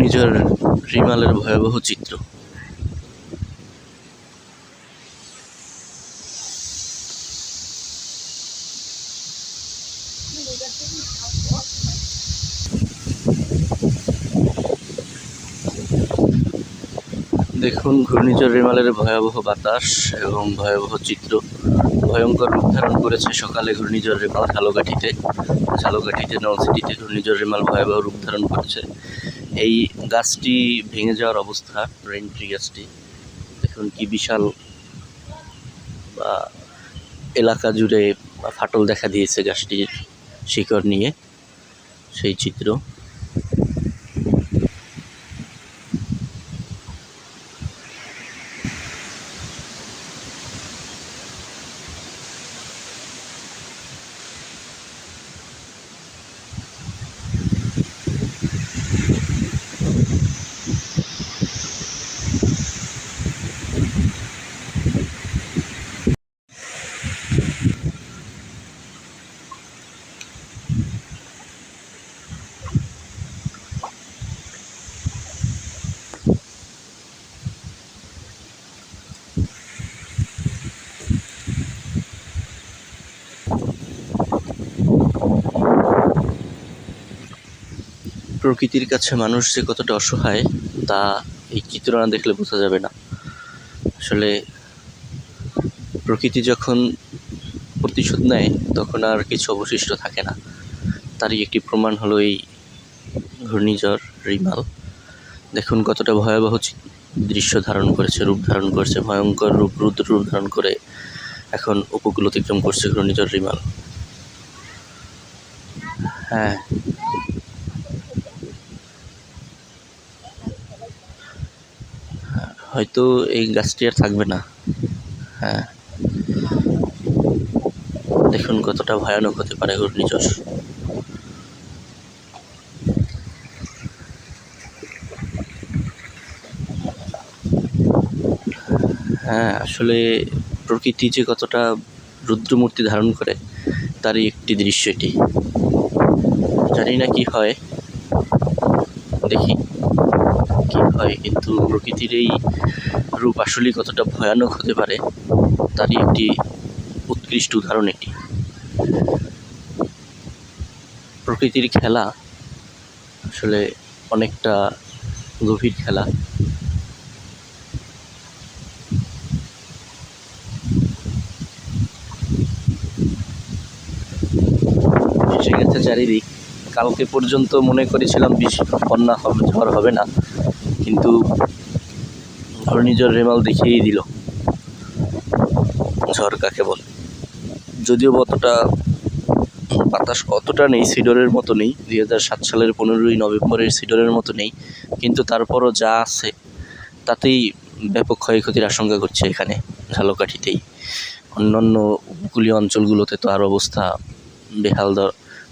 ঘূর্ণিঝড় রিমালের ভয়াবহ চিত্র। দেখুন, ঘূর্ণিঝড় রিমালের ভয়াবহ বাতাস এবং ভয়াবহ চিত্র। ভয়ঙ্কর রূপ ধারণ করেছে সকালে ঘূর্ণিঝড় রিমাল ঝালকাঠিতে ঝালকাঠিতে নলসিটিতে ঘূর্ণিঝড় রিমাল ভয়াবহ রূপ ধারণ করেছে। এই গাছটি ভেঙে যাওয়ার অবস্থা রেন্ট্রি গাছটি। দেখুন কি বিশাল, বা এলাকা জুড়ে ফাটল দেখা দিয়েছে গাছটির শিকড় নিয়ে, সেই চিত্র। প্রকৃতির কাছে মানুষ যে কতটা অসহায়, তা এই চিত্র না দেখলে বোঝা যাবে না। আসলে প্রকৃতি যখন প্রতিশোধ নেয়, তখন আর কিছু অবশিষ্ট থাকে না। তারই একটি প্রমাণ হলো এই ঘূর্ণিঝড় রিমাল। দেখুন কতটা ভয়াবহ দৃশ্য ধারণ করেছে, রূপ ধারণ করেছে, ভয়ঙ্কর রূপ, রুদ্র রূপ ধারণ করে এখন উপকূল অতিক্রম করছে ঘূর্ণিঝড় রিমাল। হ্যাঁ হয়তো এই গাছটি আর থাকবে না। হ্যাঁ। দেখুন কতটা ভয়ানক হতে পারে ঘূর্ণিঝড়। হ্যাঁ আসলে প্রকৃতি যে কতটা রুদ্রমূর্তি ধারণ করে, তারই একটি দৃশ্য এটি। জানি না কি হয়। দেখি। কি হয়, কিন্তু প্রকৃতির এই রূপ আসলেই কতটা ভয়ানক হতে পারে, তারই একটি উৎকৃষ্ট উদাহরণ এটি। প্রকৃতির খেলা আসলে অনেকটা গভীর খেলা। গেছে চারিদিক। কালকে পর্যন্ত মনে করেছিলাম বিশ বন্যা হবে, ঝড় হবে না, কিন্তু ঘূর্ণিঝড় রেমাল দেখিয়েই দিল। ঝড় কাকে বলে? যদিও অতটা বাতাস অতটা নেই, সিডরের মতো নেই, দুই হাজার সাত সালের পনেরোই নভেম্বরের সিডরের মতো নেই, কিন্তু তারপরও যা আছে, তাতেই ব্যাপক ক্ষয়ক্ষতির আশঙ্কা করছে এখানে, ঝালকাঠিতেই। অন্যান্য উপকূলীয় অঞ্চলগুলোতে তো আর অবস্থা বেহাল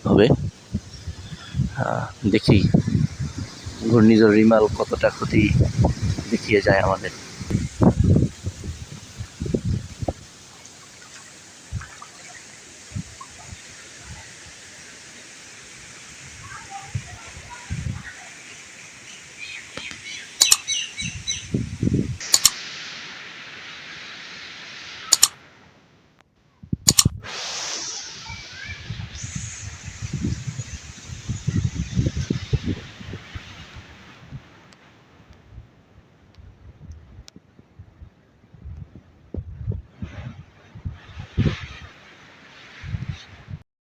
হবে। দেখি ঘূর্ণিঝড় রিমাল কতটা ক্ষতি দেখিয়ে যায় আমাদের।